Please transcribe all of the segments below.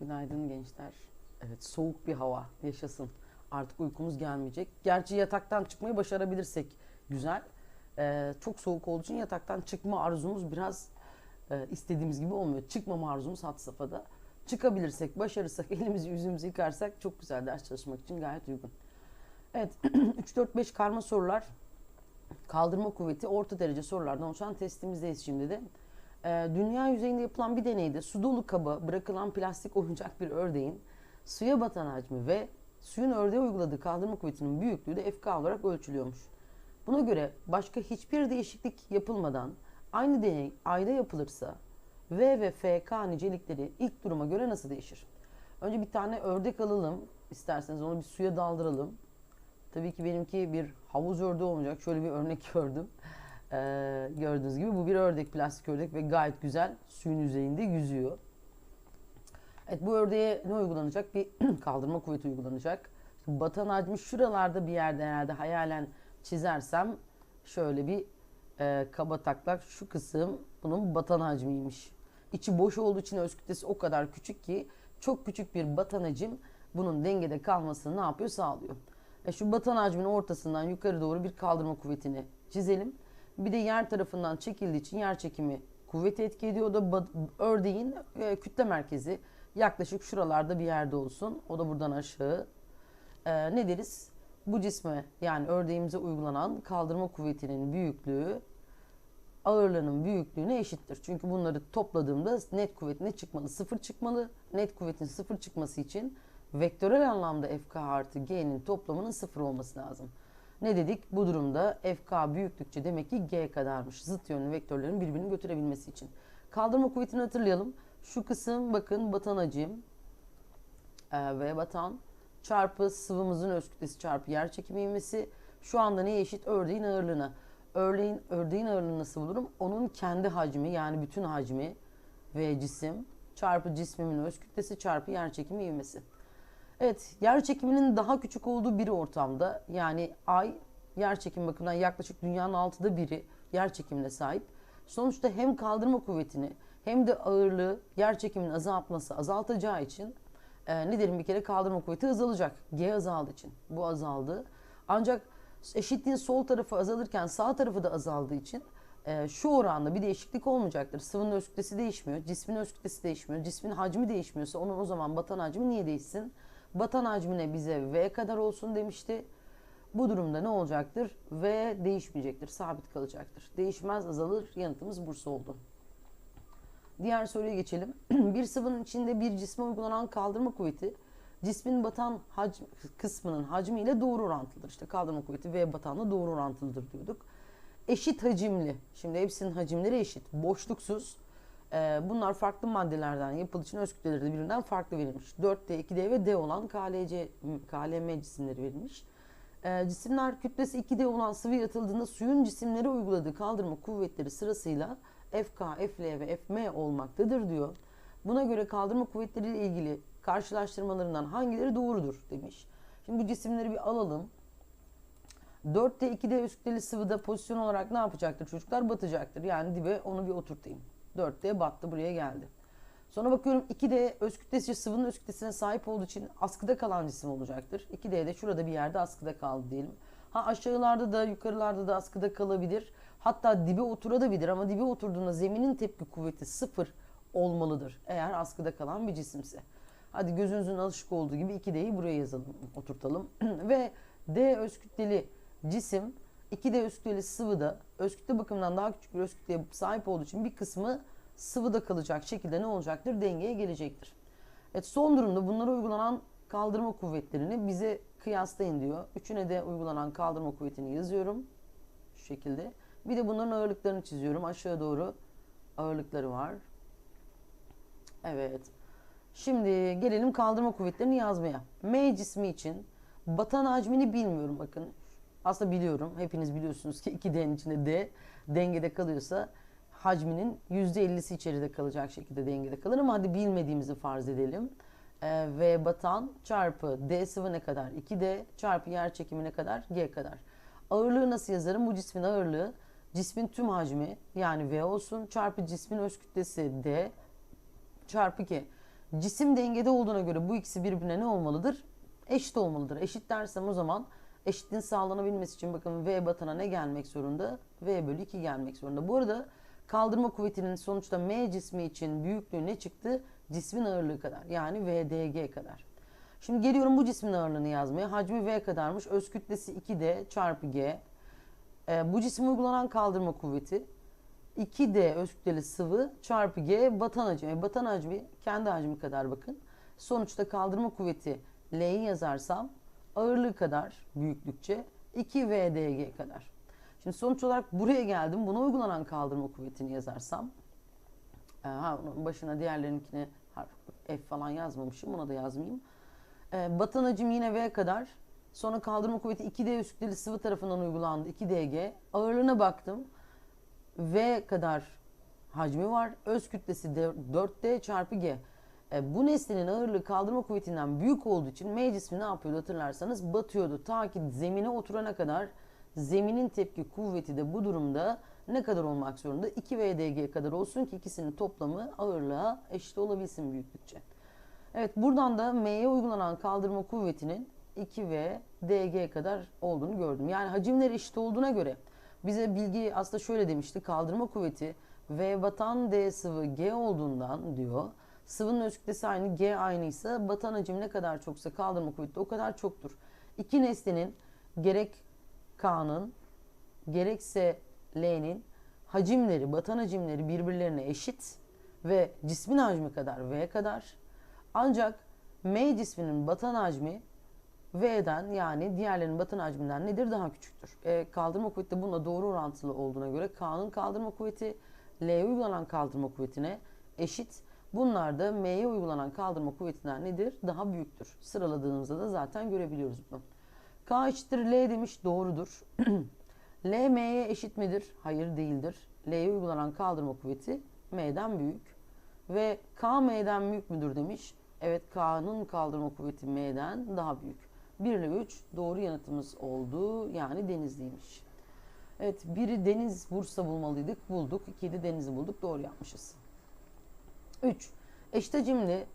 Günaydın gençler. Evet soğuk bir hava yaşasın. Artık uykumuz gelmeyecek. Gerçi yataktan çıkmayı başarabilirsek güzel. Ee, çok soğuk olduğu için yataktan çıkma arzumuz biraz e, istediğimiz gibi olmuyor. Çıkmama arzumuz had safhada. Çıkabilirsek, başarırsak, elimizi yüzümüzü yıkarsak çok güzel ders çalışmak için gayet uygun. Evet 3-4-5 karma sorular kaldırma kuvveti orta derece sorulardan oluşan testimizdeyiz şimdi de. Ee, dünya yüzeyinde yapılan bir deneyde su dolu kaba bırakılan plastik oyuncak bir ördeğin suya batan hacmi ve suyun ördeğe uyguladığı kaldırma kuvvetinin büyüklüğü de FK olarak ölçülüyormuş. Buna göre başka hiçbir değişiklik yapılmadan aynı deney ayda yapılırsa V ve FK nicelikleri ilk duruma göre nasıl değişir? Önce bir tane ördek alalım. isterseniz onu bir suya daldıralım. Tabii ki benimki bir havuz ördeği olmayacak. Şöyle bir örnek gördüm. Ee, gördüğünüz gibi bu bir ördek, plastik ördek ve gayet güzel suyun yüzeyinde yüzüyor. Evet bu ördeğe ne uygulanacak? Bir kaldırma kuvveti uygulanacak. İşte batan hacmi şuralarda bir yerde herhalde hayalen çizersem şöyle bir e, kaba taklak şu kısım bunun batan hacmiymiş. İçi boş olduğu için öz kütlesi o kadar küçük ki çok küçük bir batan hacim bunun dengede kalmasını ne yapıyor? Sağlıyor. E şu batan hacmin ortasından yukarı doğru bir kaldırma kuvvetini çizelim. Bir de yer tarafından çekildiği için yer çekimi kuvveti etki ediyor. O da ördeğin e, kütle merkezi yaklaşık şuralarda bir yerde olsun. O da buradan aşağı. E, ne deriz? Bu cisme yani ördeğimize uygulanan kaldırma kuvvetinin büyüklüğü ağırlığının büyüklüğüne eşittir. Çünkü bunları topladığımda net kuvvet ne çıkmalı? Sıfır çıkmalı. Net kuvvetin sıfır çıkması için vektörel anlamda FK artı G'nin toplamının sıfır olması lazım. Ne dedik? Bu durumda FK büyüklükçe demek ki G kadarmış. Zıt yönlü vektörlerin birbirini götürebilmesi için. Kaldırma kuvvetini hatırlayalım. Şu kısım bakın batan hacim e, ve batan çarpı sıvımızın öz kütlesi çarpı yer çekimi ivmesi. Şu anda neye eşit? Ördeğin ağırlığına. Ördeğin, ördeğin ağırlığını nasıl bulurum? Onun kendi hacmi yani bütün hacmi ve cisim çarpı cismimin öz kütlesi çarpı yer çekimi ivmesi. Evet, yer çekiminin daha küçük olduğu bir ortamda yani ay yer çekimi bakımından yaklaşık dünyanın altıda biri yer çekimine sahip. Sonuçta hem kaldırma kuvvetini hem de ağırlığı yer çekiminin azaltması azaltacağı için e, ne derim bir kere kaldırma kuvveti azalacak. G azaldığı için. Bu azaldı. Ancak eşitliğin sol tarafı azalırken sağ tarafı da azaldığı için e, şu oranda bir değişiklik olmayacaktır. Sıvının öz kütlesi değişmiyor, cismin öz kütlesi değişmiyor, cismin hacmi değişmiyorsa onun o zaman batan hacmi niye değişsin? Batan hacmine bize V kadar olsun demişti. Bu durumda ne olacaktır? V değişmeyecektir, sabit kalacaktır. Değişmez, azalır. Yanıtımız Bursa oldu. Diğer soruya geçelim. bir sıvının içinde bir cisme uygulanan kaldırma kuvveti cismin batan hacm, kısmının hacmiyle doğru orantılıdır. İşte kaldırma kuvveti V batanla doğru orantılıdır diyorduk. Eşit hacimli. Şimdi hepsinin hacimleri eşit. Boşluksuz. Ee, bunlar farklı maddelerden yapıldığı için öz kütleleri de birbirinden farklı verilmiş. 4D, 2D ve D olan KLC, KLM cisimleri verilmiş. Ee, cisimler kütlesi 2D olan sıvı yatıldığında suyun cisimlere uyguladığı kaldırma kuvvetleri sırasıyla FK, FL ve FM olmaktadır diyor. Buna göre kaldırma kuvvetleriyle ilgili karşılaştırmalarından hangileri doğrudur demiş. Şimdi bu cisimleri bir alalım. 4D 2D üst kütleli sıvıda pozisyon olarak ne yapacaktır çocuklar? Batacaktır. Yani dibe onu bir oturtayım. 4D battı buraya geldi. Sonra bakıyorum 2D öz kütlesi sıvının öz kütlesine sahip olduğu için askıda kalan cisim olacaktır. 2D de şurada bir yerde askıda kaldı diyelim. Ha aşağılarda da yukarılarda da askıda kalabilir. Hatta dibe oturabilir ama dibe oturduğunda zeminin tepki kuvveti sıfır olmalıdır. Eğer askıda kalan bir cisimse. Hadi gözünüzün alışık olduğu gibi 2D'yi buraya yazalım, oturtalım. Ve D öz kütleli cisim 2D öz kütleli sıvıda öz kütle bakımından daha küçük bir öz sahip olduğu için bir kısmı sıvıda kalacak şekilde ne olacaktır? Dengeye gelecektir. Evet son durumda bunlara uygulanan kaldırma kuvvetlerini bize kıyaslayın diyor. Üçüne de uygulanan kaldırma kuvvetini yazıyorum. Şu şekilde. Bir de bunların ağırlıklarını çiziyorum. Aşağı doğru ağırlıkları var. Evet. Şimdi gelelim kaldırma kuvvetlerini yazmaya. M cismi için batan hacmini bilmiyorum bakın. Aslında biliyorum. Hepiniz biliyorsunuz ki 2D'nin içinde D dengede kalıyorsa hacminin %50'si içeride kalacak şekilde dengede kalır ama hadi bilmediğimizi farz edelim. Ee, V batan çarpı D sıvı ne kadar? 2D çarpı yer çekimi ne kadar? G kadar. Ağırlığı nasıl yazarım? Bu cismin ağırlığı cismin tüm hacmi yani V olsun çarpı cismin öz kütlesi D çarpı G. Cisim dengede olduğuna göre bu ikisi birbirine ne olmalıdır? Eşit olmalıdır. Eşit dersem o zaman eşitliğin sağlanabilmesi için bakın V batana ne gelmek zorunda? V bölü 2 gelmek zorunda. Bu arada kaldırma kuvvetinin sonuçta M cismi için büyüklüğü ne çıktı? Cismin ağırlığı kadar. Yani VDG kadar. Şimdi geliyorum bu cismin ağırlığını yazmaya. Hacmi V kadarmış. Öz kütlesi 2D çarpı G. Ee, bu cisme uygulanan kaldırma kuvveti 2D öz kütleli sıvı çarpı G batan hacmi. E, batan hacmi kendi hacmi kadar bakın. Sonuçta kaldırma kuvveti L'yi yazarsam ağırlığı kadar büyüklükçe 2 VDG kadar. Şimdi sonuç olarak buraya geldim. Buna uygulanan kaldırma kuvvetini yazarsam e, ha, başına diğerlerinkini harf, F falan yazmamışım. Ona da yazmayayım. E, batan hacim yine V kadar. Sonra kaldırma kuvveti 2D öz kütleli sıvı tarafından uygulandı. 2DG. Ağırlığına baktım. V kadar hacmi var. Öz kütlesi de 4D çarpı G. E, bu nesnenin ağırlığı kaldırma kuvvetinden büyük olduğu için M cismi ne yapıyordu hatırlarsanız batıyordu. Ta ki zemine oturana kadar zeminin tepki kuvveti de bu durumda ne kadar olmak zorunda? 2 VDG kadar olsun ki ikisinin toplamı ağırlığa eşit olabilsin büyüklükçe. Evet buradan da M'ye uygulanan kaldırma kuvvetinin 2V DG kadar olduğunu gördüm. Yani hacimleri eşit olduğuna göre bize bilgi aslında şöyle demişti. Kaldırma kuvveti V batan D sıvı G olduğundan diyor. Sıvının öz kütlesi aynı G aynıysa batan hacim ne kadar çoksa kaldırma kuvveti o kadar çoktur. İki nesnenin gerek K'nın gerekse L'nin hacimleri, batan hacimleri birbirlerine eşit ve cismin hacmi kadar V kadar. Ancak M cisminin batan hacmi V'den yani diğerlerinin batın hacminden nedir? Daha küçüktür. E, kaldırma kuvveti bununla doğru orantılı olduğuna göre K'nın kaldırma kuvveti L'ye uygulanan kaldırma kuvvetine eşit. Bunlar da M'ye uygulanan kaldırma kuvvetinden nedir? Daha büyüktür. Sıraladığımızda da zaten görebiliyoruz bunu. K eşittir L demiş doğrudur. L M'ye eşit midir? Hayır değildir. L'ye uygulanan kaldırma kuvveti M'den büyük. Ve K M'den büyük müdür demiş. Evet K'nın kaldırma kuvveti M'den daha büyük. 1 ile 3 doğru yanıtımız oldu. Yani Denizli'ymiş. Evet biri Deniz Bursa bulmalıydık. Bulduk. İkiyi de Deniz'i bulduk. Doğru yapmışız. 3. Eşit hacimli,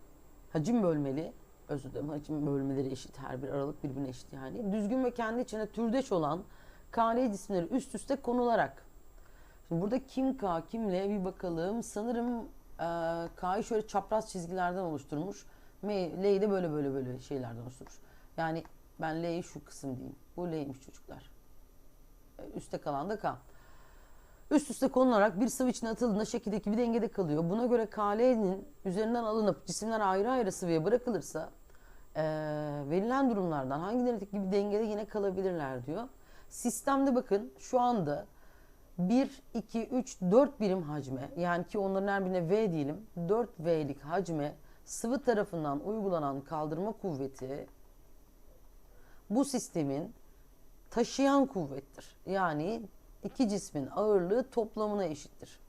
hacim bölmeli, özür dilerim hacim bölmeleri eşit her bir aralık birbirine eşit yani. Düzgün ve kendi içine türdeş olan KL cisimleri üst üste konularak. Şimdi burada kim K, kim L bir bakalım. Sanırım e, K'yı şöyle çapraz çizgilerden oluşturmuş. L'yi de böyle böyle böyle şeylerden oluşturmuş. Yani ben L'yi şu kısım diyeyim. Bu L'ymiş çocuklar. Üste kalan da K. Üst üste konularak bir sıvı içine atıldığında şekildeki bir dengede kalıyor. Buna göre KL'nin üzerinden alınıp cisimler ayrı ayrı sıvıya bırakılırsa e, verilen durumlardan hangilerindeki gibi dengede yine kalabilirler diyor. Sistemde bakın şu anda 1, 2, 3, 4 birim hacme yani ki onların her birine V diyelim 4V'lik hacme sıvı tarafından uygulanan kaldırma kuvveti bu sistemin taşıyan kuvvettir. Yani iki cismin ağırlığı toplamına eşittir.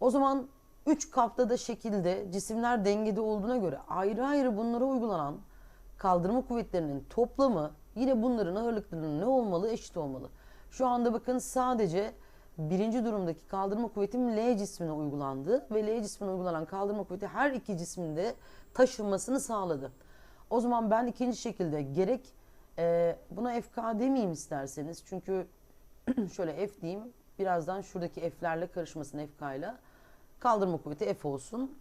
O zaman üç kapta da şekilde cisimler dengede olduğuna göre ayrı ayrı bunlara uygulanan kaldırma kuvvetlerinin toplamı yine bunların ağırlıklarının ne olmalı? Eşit olmalı. Şu anda bakın sadece birinci durumdaki kaldırma kuvvetim L cismine uygulandı ve L cismine uygulanan kaldırma kuvveti her iki cismin de taşınmasını sağladı. O zaman ben ikinci şekilde gerek e, buna FK demeyeyim isterseniz çünkü şöyle F diyeyim. Birazdan şuradaki F'lerle karışmasın FK ile. Kaldırma kuvveti F olsun.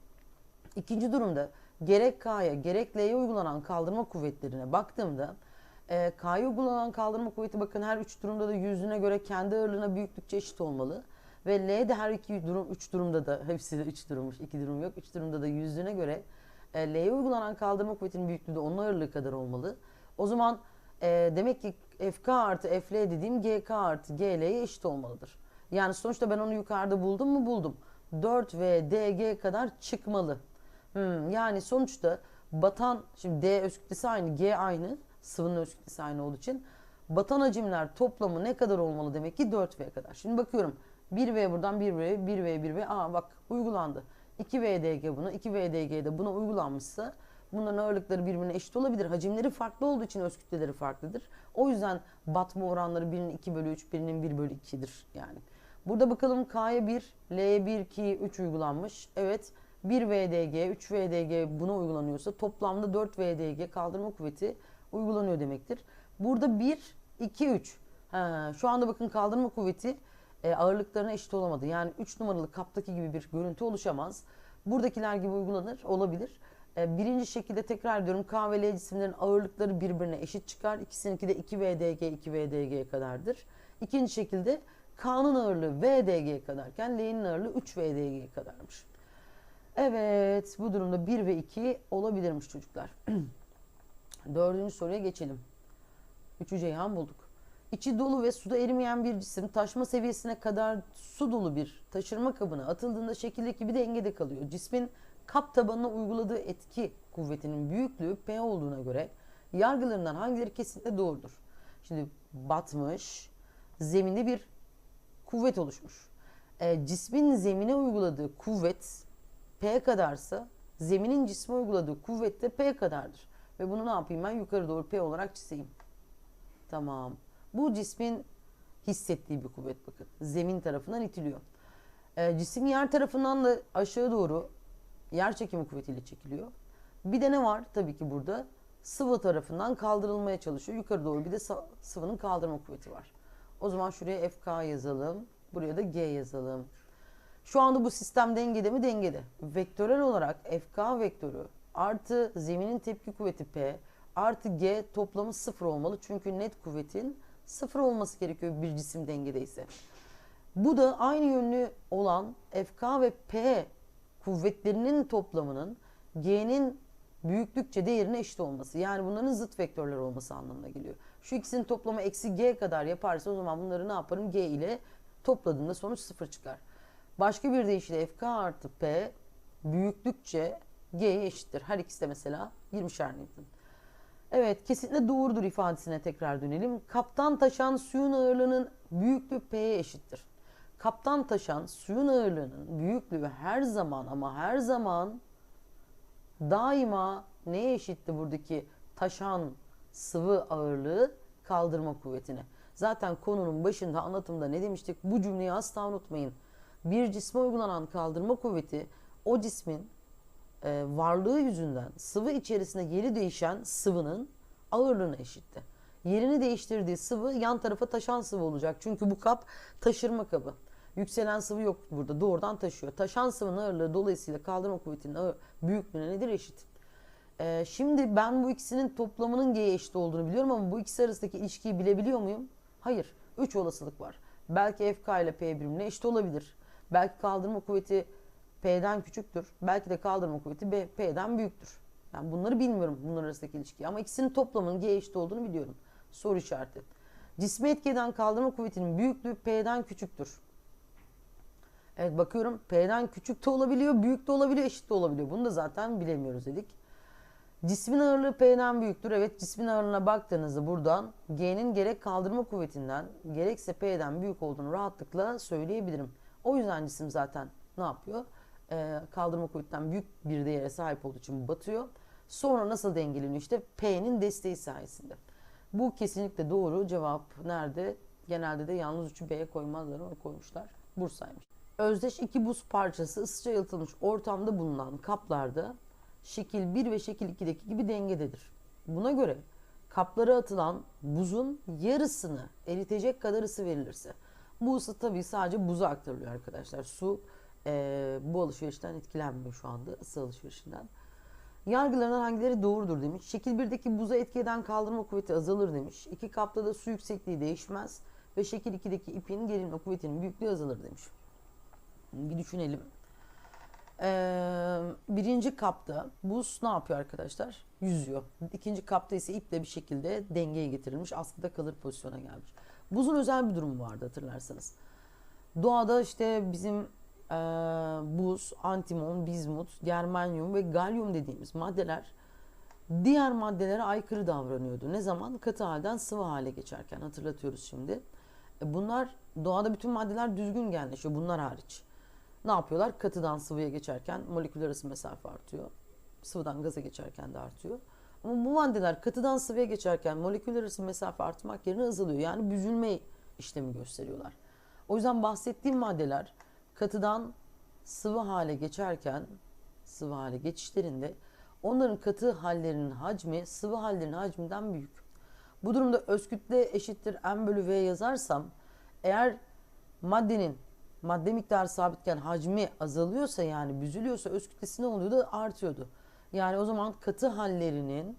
İkinci durumda gerek K'ya gerek L'ye uygulanan kaldırma kuvvetlerine baktığımda e, K'ya uygulanan kaldırma kuvveti bakın her üç durumda da yüzüne göre kendi ağırlığına büyüklükçe eşit olmalı. Ve L de her iki durum, üç durumda da hepsi de üç durummuş, iki durum yok. Üç durumda da yüzüne göre e, L'ye uygulanan kaldırma kuvvetinin büyüklüğü de onun ağırlığı kadar olmalı. O zaman e, demek ki FK artı FL dediğim GK artı GL'ye eşit olmalıdır. Yani sonuçta ben onu yukarıda buldum mu buldum. 4 ve DG kadar çıkmalı. Hmm, yani sonuçta batan, şimdi D öz kütlesi aynı, G aynı, sıvının öz kütlesi aynı olduğu için batan hacimler toplamı ne kadar olmalı demek ki 4V kadar. Şimdi bakıyorum 1V buradan 1V, 1V, 1V, aa bak uygulandı. 2V DG buna, 2V DG de buna uygulanmışsa Bunların ağırlıkları birbirine eşit olabilir. Hacimleri farklı olduğu için öz kütleleri farklıdır. O yüzden batma oranları birinin 2 bölü 3, birinin 1 bölü 2'dir yani. Burada bakalım K'ya 1, L'ye 1, 2, 3 uygulanmış. Evet 1 VDG, 3 VDG buna uygulanıyorsa toplamda 4 VDG kaldırma kuvveti uygulanıyor demektir. Burada 1, 2, 3. Ha, şu anda bakın kaldırma kuvveti e, ağırlıklarına eşit olamadı. Yani 3 numaralı kaptaki gibi bir görüntü oluşamaz. Buradakiler gibi uygulanır, olabilir. E, birinci şekilde tekrar ediyorum K ve L cisimlerin ağırlıkları birbirine eşit çıkar. İkisininki de 2 VDG, 2 VDG kadardır. İkinci şekilde K'nın ağırlığı VDG kadarken L'nin ağırlığı 3 VDG kadarmış. Evet bu durumda 1 ve 2 olabilirmiş çocuklar. Dördüncü soruya geçelim. Üçü Ceyhan bulduk. İçi dolu ve suda erimeyen bir cisim taşma seviyesine kadar su dolu bir taşırma kabına atıldığında şekildeki bir dengede kalıyor. Cismin kap tabanına uyguladığı etki kuvvetinin büyüklüğü P olduğuna göre yargılarından hangileri kesinlikle doğrudur? Şimdi batmış, zeminde bir kuvvet oluşmuş. E, cismin zemine uyguladığı kuvvet P kadarsa zeminin cisme uyguladığı kuvvet de P kadardır. Ve bunu ne yapayım ben yukarı doğru P olarak çizeyim. Tamam. Bu cismin hissettiği bir kuvvet bakın. Zemin tarafından itiliyor. E, cisim yer tarafından da aşağı doğru yer çekimi kuvvetiyle çekiliyor. Bir de ne var tabii ki burada? Sıvı tarafından kaldırılmaya çalışıyor. Yukarı doğru bir de sıvının kaldırma kuvveti var. O zaman şuraya FK yazalım. Buraya da G yazalım. Şu anda bu sistem dengede mi? Dengede. Vektörel olarak FK vektörü artı zeminin tepki kuvveti P artı G toplamı sıfır olmalı. Çünkü net kuvvetin sıfır olması gerekiyor bir cisim dengedeyse. Bu da aynı yönlü olan FK ve P kuvvetlerinin toplamının G'nin büyüklükçe değerine eşit olması. Yani bunların zıt vektörler olması anlamına geliyor. Şu ikisinin toplamı eksi G kadar yaparsa o zaman bunları ne yaparım? G ile topladığımda sonuç sıfır çıkar. Başka bir deyişle FK artı P büyüklükçe G'ye eşittir. Her ikisi de mesela 20'şer Newton. Evet kesinlikle doğrudur ifadesine tekrar dönelim. Kaptan taşan suyun ağırlığının büyüklüğü P'ye eşittir. Kaptan taşan suyun ağırlığının büyüklüğü her zaman ama her zaman daima neye eşitti buradaki taşan sıvı ağırlığı kaldırma kuvvetine. Zaten konunun başında anlatımda ne demiştik? Bu cümleyi asla unutmayın. Bir cisme uygulanan kaldırma kuvveti o cismin e, varlığı yüzünden sıvı içerisinde yeri değişen sıvının ağırlığına eşitti. Yerini değiştirdiği sıvı yan tarafa taşan sıvı olacak. Çünkü bu kap taşırma kabı. Yükselen sıvı yok burada. Doğrudan taşıyor. Taşan sıvının ağırlığı dolayısıyla kaldırma kuvvetinin ağır, büyüklüğüne nedir? Eşit. Ee, şimdi ben bu ikisinin toplamının G'ye eşit olduğunu biliyorum ama bu ikisi arasındaki ilişkiyi bilebiliyor muyum? Hayır. 3 olasılık var. Belki FK ile P birimine eşit olabilir. Belki kaldırma kuvveti P'den küçüktür. Belki de kaldırma kuvveti B, P'den büyüktür. Yani bunları bilmiyorum bunlar arasındaki ilişkiyi ama ikisinin toplamının G eşit olduğunu biliyorum. Soru işareti. Cisme etki eden kaldırma kuvvetinin büyüklüğü P'den küçüktür. Evet bakıyorum P'den küçük de olabiliyor, büyük de olabiliyor, eşit de olabiliyor. Bunu da zaten bilemiyoruz dedik. Cismin ağırlığı P'den büyüktür. Evet cismin ağırlığına baktığınızda buradan G'nin gerek kaldırma kuvvetinden gerekse P'den büyük olduğunu rahatlıkla söyleyebilirim. O yüzden cisim zaten ne yapıyor? Ee, kaldırma kuvvetinden büyük bir değere sahip olduğu için batıyor. Sonra nasıl dengeleniyor? İşte P'nin desteği sayesinde. Bu kesinlikle doğru. Cevap nerede? Genelde de yalnız 3'ü B'ye koymazlar ama koymuşlar. Bursa'ymış. Özdeş iki buz parçası ısıca yalıtılmış ortamda bulunan kaplarda şekil 1 ve şekil 2'deki gibi dengededir. Buna göre kaplara atılan buzun yarısını eritecek kadar ısı verilirse. Bu ısı tabii sadece buza aktarılıyor arkadaşlar. Su e, bu alışverişten etkilenmiyor şu anda ısı alışverişinden. Yargılarından hangileri doğrudur demiş. Şekil 1'deki buza etki eden kaldırma kuvveti azalır demiş. İki kapta da su yüksekliği değişmez ve şekil 2'deki ipin gerilme kuvvetinin büyüklüğü azalır demiş. Bir düşünelim. Ee, birinci kapta buz ne yapıyor arkadaşlar? Yüzüyor. İkinci kapta ise iple bir şekilde dengeye getirilmiş. Askıda kalır pozisyona gelmiş. Buzun özel bir durumu vardı hatırlarsanız. Doğada işte bizim e, buz, antimon, bizmut, germanyum ve galyum dediğimiz maddeler diğer maddelere aykırı davranıyordu. Ne zaman? Katı halden sıvı hale geçerken hatırlatıyoruz şimdi. E, bunlar doğada bütün maddeler düzgün genleşiyor bunlar hariç. Ne yapıyorlar? Katıdan sıvıya geçerken moleküller arası mesafe artıyor. Sıvıdan gaza geçerken de artıyor. Ama bu maddeler katıdan sıvıya geçerken moleküller arası mesafe artmak yerine azalıyor. Yani büzülme işlemi gösteriyorlar. O yüzden bahsettiğim maddeler katıdan sıvı hale geçerken sıvı hale geçişlerinde onların katı hallerinin hacmi sıvı hallerinin hacminden büyük. Bu durumda öz kütle eşittir m bölü v yazarsam eğer maddenin madde miktarı sabitken hacmi azalıyorsa yani büzülüyorsa öz kütlesi ne oluyordu? Artıyordu. Yani o zaman katı hallerinin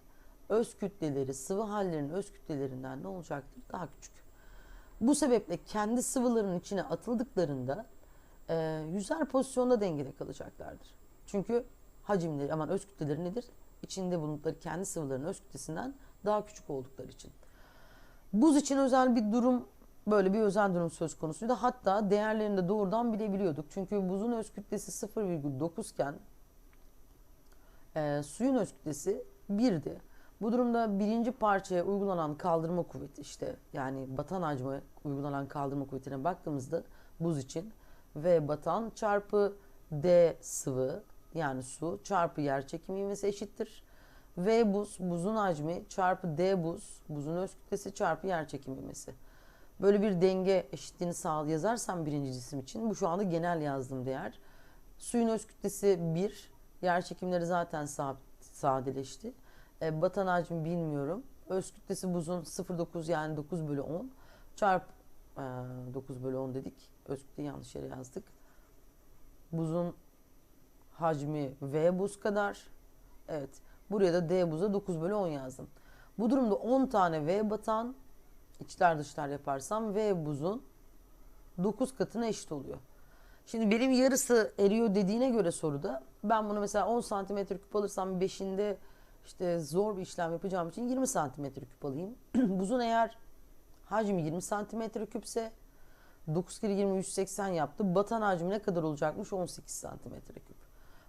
öz kütleleri sıvı hallerin öz kütlelerinden ne olacaktır? Daha küçük. Bu sebeple kendi sıvıların içine atıldıklarında e, yüzer pozisyonda dengede kalacaklardır. Çünkü hacimleri aman öz kütleleri nedir? İçinde bulundukları kendi sıvıların öz kütlesinden daha küçük oldukları için. Buz için özel bir durum böyle bir özel durum söz konusuydu. Hatta değerlerini de doğrudan bilebiliyorduk. Çünkü buzun öz kütlesi 0,9 iken e, suyun öz kütlesi 1'di. Bu durumda birinci parçaya uygulanan kaldırma kuvveti işte yani batan hacme uygulanan kaldırma kuvvetine baktığımızda buz için V batan çarpı D sıvı yani su çarpı yer çekimi ivmesi eşittir. V buz buzun hacmi çarpı D buz buzun öz kütlesi çarpı yer çekimi ivmesi. Böyle bir denge eşitliğini sağ yazarsam birinci cisim için bu şu anda genel yazdığım değer. Suyun öz kütlesi 1, yer çekimleri zaten sabit, sadeleşti. E, batan hacmi bilmiyorum. Öz kütlesi buzun 0,9 yani 9 bölü 10 çarp e, 9 bölü 10 dedik. Öz kütleyi yanlış yere yazdık. Buzun hacmi V buz kadar. Evet. Buraya da D buza 9 bölü 10 yazdım. Bu durumda 10 tane V batan içler dışlar yaparsam V buzun 9 katına eşit oluyor. Şimdi benim yarısı eriyor dediğine göre soruda ben bunu mesela 10 santimetre küp alırsam 5'inde işte zor bir işlem yapacağım için 20 santimetre küp alayım. Buzun eğer hacmi 20 santimetre küpse 9 kere 20 180 yaptı. Batan hacmi ne kadar olacakmış? 18 santimetre küp.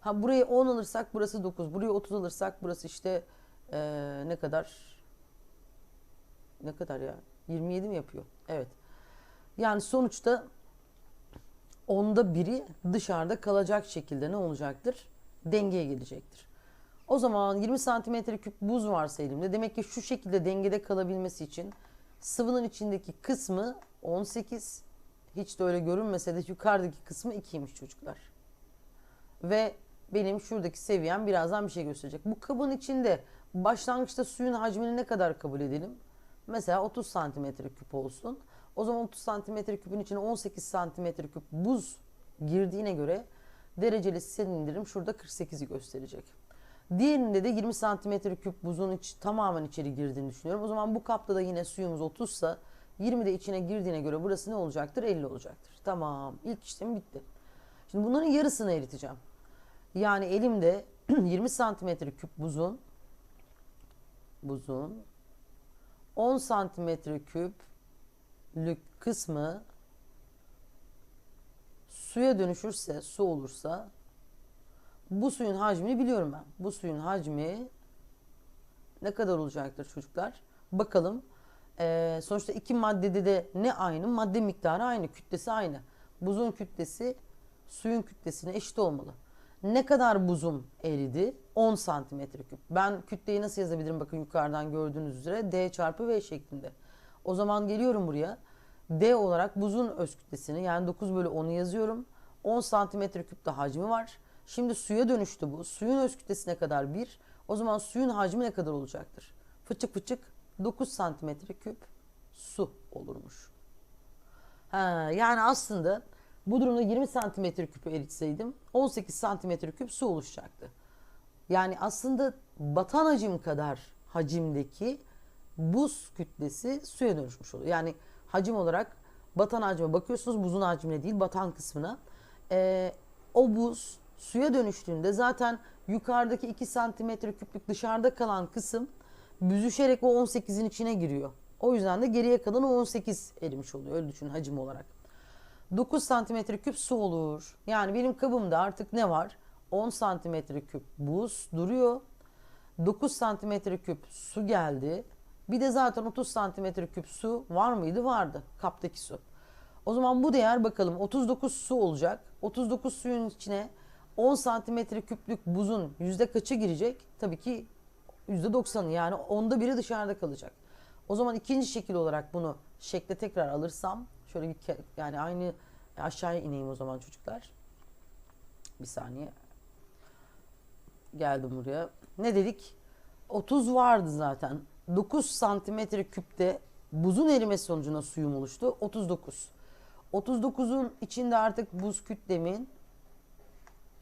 Ha buraya 10 alırsak burası 9. Buraya 30 alırsak burası işte ee, ne kadar? Ne kadar ya? 27 mi yapıyor? Evet. Yani sonuçta onda biri dışarıda kalacak şekilde ne olacaktır? Dengeye gelecektir. O zaman 20 santimetre küp buz varsa elimde demek ki şu şekilde dengede kalabilmesi için sıvının içindeki kısmı 18 hiç de öyle görünmese de yukarıdaki kısmı 2'ymiş çocuklar. Ve benim şuradaki seviyem birazdan bir şey gösterecek. Bu kabın içinde başlangıçta suyun hacmini ne kadar kabul edelim? Mesela 30 santimetre küp olsun. O zaman 30 santimetre küpün içine 18 santimetre küp buz girdiğine göre dereceli silindirim şurada 48'i gösterecek. Diğerinde de 20 santimetre küp buzun iç, tamamen içeri girdiğini düşünüyorum. O zaman bu kapta da yine suyumuz 30 ise 20 de içine girdiğine göre burası ne olacaktır? 50 olacaktır. Tamam. İlk işlem bitti. Şimdi bunların yarısını eriteceğim. Yani elimde 20 santimetre küp buzun buzun 10 santimetre küplük kısmı suya dönüşürse, su olursa bu suyun hacmini biliyorum ben. Bu suyun hacmi ne kadar olacaktır çocuklar? Bakalım. Ee, sonuçta iki maddede de ne aynı? Madde miktarı aynı, kütlesi aynı. Buzun kütlesi suyun kütlesine eşit olmalı. Ne kadar buzum eridi? 10 santimetre küp. Ben kütleyi nasıl yazabilirim? Bakın yukarıdan gördüğünüz üzere D çarpı V şeklinde. O zaman geliyorum buraya. D olarak buzun öz kütlesini yani 9 bölü 10'u yazıyorum. 10 santimetre küp de hacmi var. Şimdi suya dönüştü bu. Suyun öz kütlesine kadar 1. O zaman suyun hacmi ne kadar olacaktır? Fıçık fıçık 9 santimetre küp su olurmuş. Ha, yani aslında bu durumda 20 santimetre küpü eritseydim 18 santimetre küp su oluşacaktı. Yani aslında batan hacim kadar hacimdeki buz kütlesi suya dönüşmüş oluyor. Yani hacim olarak batan hacme bakıyorsunuz buzun hacmine değil batan kısmına. Ee, o buz suya dönüştüğünde zaten yukarıdaki 2 santimetre küplük dışarıda kalan kısım büzüşerek o 18'in içine giriyor. O yüzden de geriye kalan o 18 erimiş oluyor. Öyle düşün hacim olarak. 9 santimetre küp su olur. Yani benim kabımda artık ne var? 10 santimetre küp buz duruyor. 9 santimetre küp su geldi. Bir de zaten 30 santimetre küp su var mıydı? Vardı. Kaptaki su. O zaman bu değer bakalım 39 su olacak. 39 suyun içine 10 santimetre küplük buzun yüzde kaçı girecek? Tabii ki yüzde 90'ı yani onda biri dışarıda kalacak. O zaman ikinci şekil olarak bunu şekle tekrar alırsam şöyle bir yani aynı aşağıya ineyim o zaman çocuklar. Bir saniye. geldim buraya. Ne dedik? 30 vardı zaten. 9 santimetre küpte buzun erimesi sonucunda suyum oluştu. 39. 39'un içinde artık buz kütlemin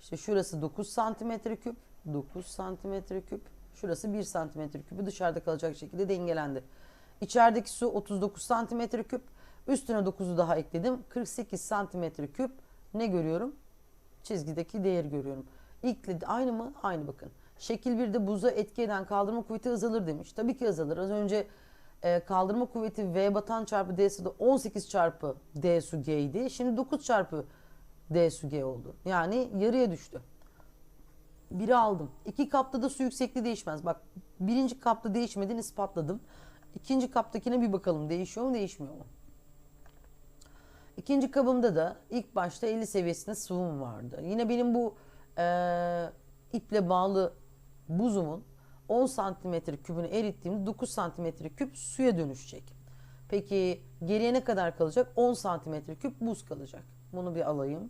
işte şurası 9 santimetre küp, 9 santimetre küp, şurası 1 santimetre küpü dışarıda kalacak şekilde dengelendi. İçerideki su 39 santimetre küp, üstüne 9'u daha ekledim. 48 santimetre küp ne görüyorum? Çizgideki değeri görüyorum. İlk aynı mı? Aynı bakın. Şekil 1'de buza etki eden kaldırma kuvveti azalır demiş. Tabii ki azalır. Az önce e, kaldırma kuvveti V batan çarpı D su da 18 çarpı D su G idi. Şimdi 9 çarpı D su G oldu. Yani yarıya düştü. Biri aldım. İki kapta da su yüksekliği değişmez. Bak birinci kapta değişmediğini ispatladım. İkinci kaptakine bir bakalım değişiyor mu değişmiyor mu? İkinci kabımda da ilk başta 50 seviyesinde sıvım vardı. Yine benim bu e, iple bağlı buzumun 10 santimetre kübünü erittiğimde 9 santimetre küp suya dönüşecek. Peki geriye ne kadar kalacak? 10 santimetre küp buz kalacak. Bunu bir alayım.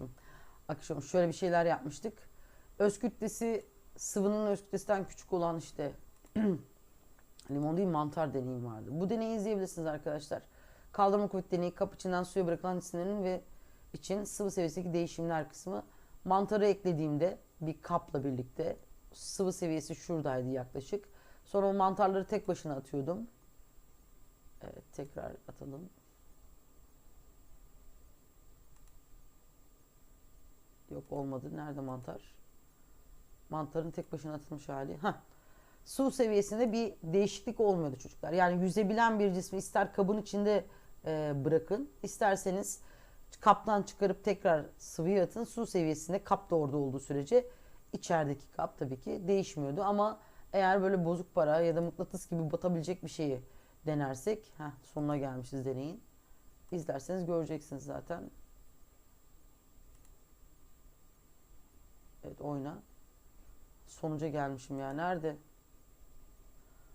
Unutmuşum. Akşam şöyle bir şeyler yapmıştık. Öz kütlesi sıvının öz kütlesinden küçük olan işte limon değil mantar deneyim vardı. Bu deneyi izleyebilirsiniz arkadaşlar. Kaldırma kuvvet deneyi kap içinden suya bırakılan cisimlerin ve için sıvı seviyesindeki değişimler kısmı. Mantarı eklediğimde bir kapla birlikte sıvı seviyesi şuradaydı yaklaşık. Sonra o mantarları tek başına atıyordum. Evet tekrar atalım. Yok olmadı. Nerede mantar? Mantarın tek başına atılmış hali. Heh. Su seviyesinde bir değişiklik olmuyordu çocuklar. Yani yüzebilen bir cismi ister kabın içinde e, bırakın, isterseniz kaptan çıkarıp tekrar sıvıya atın. Su seviyesinde kap da orada olduğu sürece içerideki kap tabii ki değişmiyordu. Ama eğer böyle bozuk para ya da mıknatıs gibi batabilecek bir şeyi denersek, heh, sonuna gelmişiz deneyin. İzlerseniz göreceksiniz zaten. Evet oyna. Sonuca gelmişim ya. Nerede?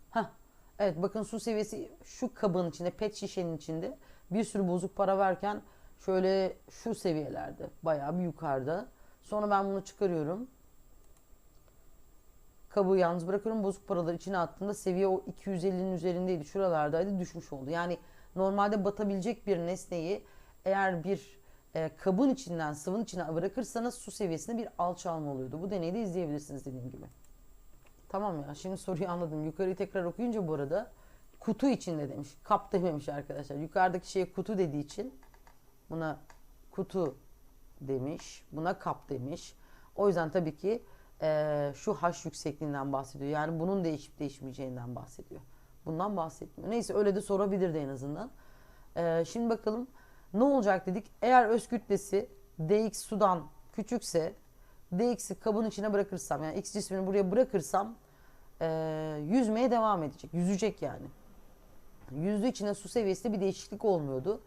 Ha. Evet bakın su seviyesi şu kabın içinde, pet şişenin içinde bir sürü bozuk para verken şöyle şu seviyelerde. Bayağı bir yukarıda. Sonra ben bunu çıkarıyorum. Kabı yalnız bırakıyorum. Bozuk paraları içine attığımda seviye o 250'nin üzerindeydi. Şuralardaydı düşmüş oldu. Yani normalde batabilecek bir nesneyi eğer bir e, kabın içinden sıvının içine bırakırsanız su seviyesinde bir alçalma oluyordu. Bu deneyi de izleyebilirsiniz dediğim gibi. Tamam ya şimdi soruyu anladım. Yukarıyı tekrar okuyunca bu arada kutu içinde demiş. Kap dememiş arkadaşlar. Yukarıdaki şeye kutu dediği için buna kutu demiş. Buna kap demiş. O yüzden tabii ki e, şu haş yüksekliğinden bahsediyor. Yani bunun değişip değişmeyeceğinden bahsediyor. Bundan bahsetmiyor. Neyse öyle de sorabilirdi en azından. E, şimdi bakalım ne olacak dedik. Eğer öz kütlesi dx sudan küçükse dx'i kabın içine bırakırsam yani x cismini buraya bırakırsam e, yüzmeye devam edecek. Yüzecek yani. Yüzdüğü içinde su seviyesinde bir değişiklik olmuyordu.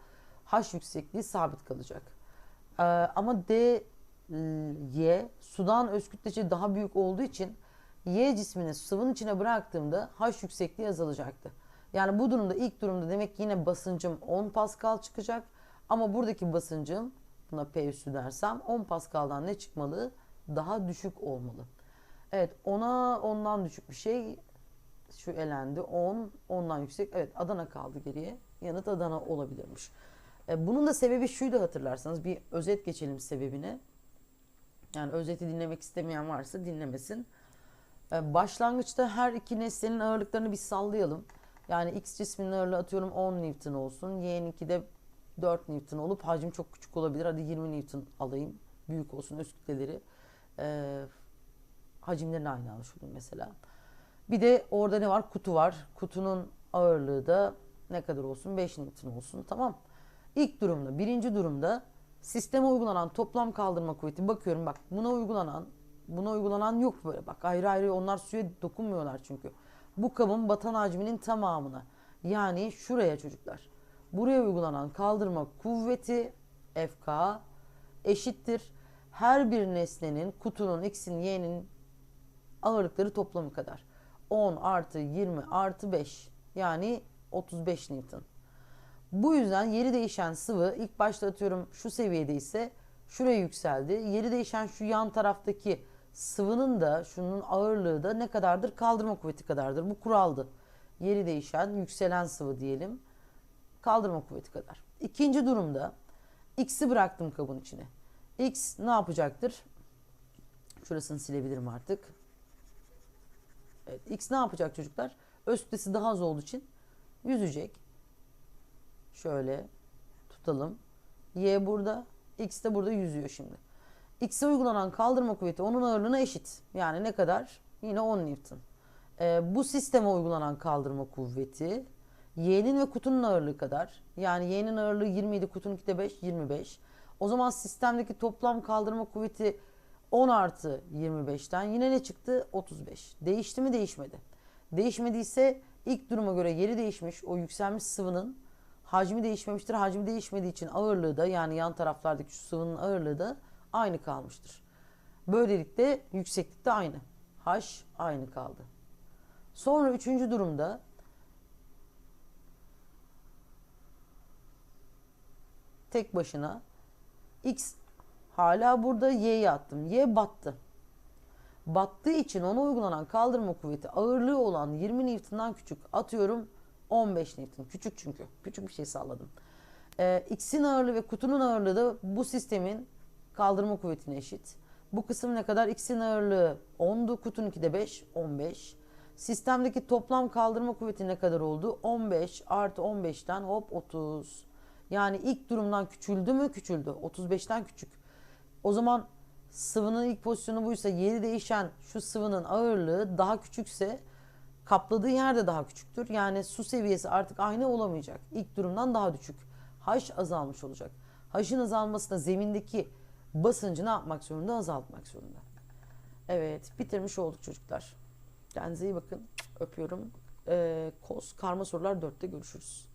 H yüksekliği sabit kalacak. E, ama D Y sudan öz kütlesi daha büyük olduğu için Y cismini sıvının içine bıraktığımda H yüksekliği azalacaktı. Yani bu durumda ilk durumda demek ki yine basıncım 10 Pascal çıkacak. Ama buradaki basıncım buna P üssü dersem 10 Pascal'dan ne çıkmalı? Daha düşük olmalı. Evet 10'a ondan düşük bir şey. Şu elendi 10 ondan yüksek. Evet Adana kaldı geriye. Yanıt Adana olabilirmiş. E, bunun da sebebi şuydu hatırlarsanız bir özet geçelim sebebine. Yani özeti dinlemek istemeyen varsa dinlemesin. E, başlangıçta her iki nesnenin ağırlıklarını bir sallayalım. Yani X cisminin ağırlığı atıyorum 10 Newton olsun. Y'ninki de 4 Newton olup hacim çok küçük olabilir. Hadi 20 Newton alayım. Büyük olsun üst kütleleri. E, hacimlerini aynı almış olayım mesela. Bir de orada ne var? Kutu var. Kutunun ağırlığı da ne kadar olsun? 5 Newton olsun. Tamam. İlk durumda, birinci durumda sisteme uygulanan toplam kaldırma kuvveti bakıyorum bak buna uygulanan buna uygulanan yok böyle bak ayrı ayrı onlar suya dokunmuyorlar çünkü. Bu kabın batan hacminin tamamına yani şuraya çocuklar buraya uygulanan kaldırma kuvveti FK eşittir her bir nesnenin kutunun x'in y'nin ağırlıkları toplamı kadar. 10 artı 20 artı 5 yani 35 Newton. Bu yüzden yeri değişen sıvı ilk başta atıyorum şu seviyede ise şuraya yükseldi. Yeri değişen şu yan taraftaki sıvının da şunun ağırlığı da ne kadardır? Kaldırma kuvveti kadardır. Bu kuraldı. Yeri değişen yükselen sıvı diyelim. Kaldırma kuvveti kadar. İkinci durumda x'i bıraktım kabın içine. x ne yapacaktır? Şurasını silebilirim artık. Evet, x ne yapacak çocuklar? Öz kütlesi daha az olduğu için yüzecek. Şöyle tutalım. Y burada. X de burada yüzüyor şimdi. X'e uygulanan kaldırma kuvveti onun ağırlığına eşit. Yani ne kadar? Yine 10 Newton. Ee, bu sisteme uygulanan kaldırma kuvveti Y'nin ve kutunun ağırlığı kadar. Yani Y'nin ağırlığı 27, kutununki de 5, 25. O zaman sistemdeki toplam kaldırma kuvveti 10 artı 25'ten yine ne çıktı? 35. Değişti mi? Değişmedi. Değişmediyse ilk duruma göre yeri değişmiş o yükselmiş sıvının hacmi değişmemiştir. Hacmi değişmediği için ağırlığı da yani yan taraflardaki şu sıvının ağırlığı da aynı kalmıştır. Böylelikle yükseklik de aynı. H aynı kaldı. Sonra üçüncü durumda tek başına x hala burada y'yi attım. Y battı. Battığı için ona uygulanan kaldırma kuvveti ağırlığı olan 20 Newton'dan küçük. Atıyorum 15 Newton. Küçük çünkü. Küçük bir şey salladım. Ee, X'in ağırlığı ve kutunun ağırlığı da bu sistemin kaldırma kuvvetine eşit. Bu kısım ne kadar? X'in ağırlığı 10'du. Kutununki de 5. 15. Sistemdeki toplam kaldırma kuvveti ne kadar oldu? 15 artı 15'ten hop 30. Yani ilk durumdan küçüldü mü? Küçüldü. 35'ten küçük. O zaman sıvının ilk pozisyonu buysa yeri değişen şu sıvının ağırlığı daha küçükse kapladığı yer de daha küçüktür. Yani su seviyesi artık aynı olamayacak. İlk durumdan daha düşük. H azalmış olacak. H'ın azalması da zemindeki basıncı ne yapmak zorunda? Azaltmak zorunda. Evet bitirmiş olduk çocuklar. Kendinize iyi bakın. Öpüyorum. Ee, KOS karma sorular 4'te görüşürüz.